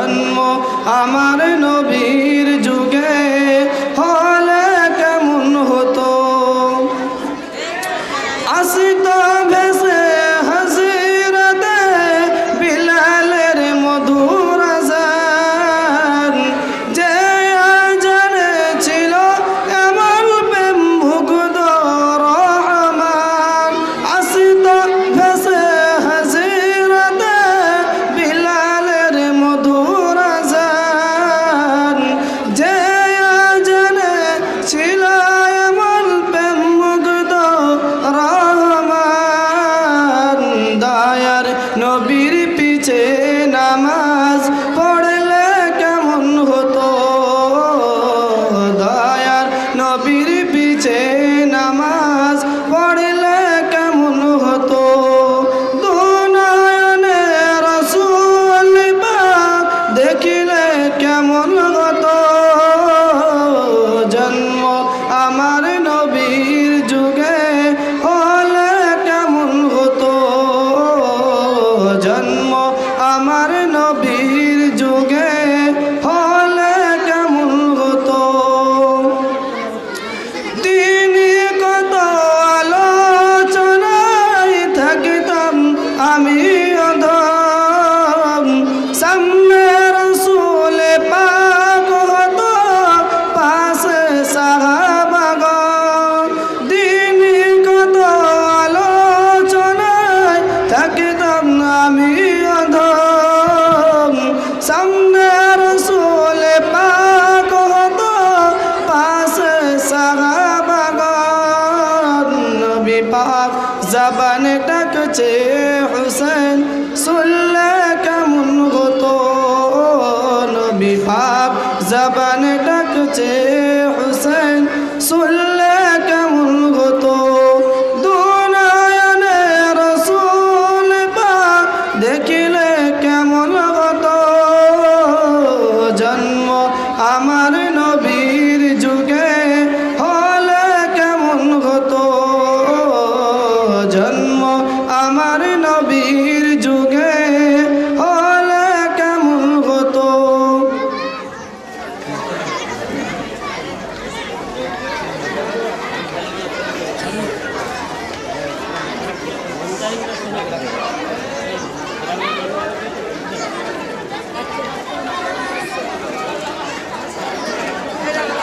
জন্ম আমার নয় দিয়েছে পাক জবান ডাকছে হুসেন শুনলে কেমন হতো? নবী পাক জবান ডাকছে Mother.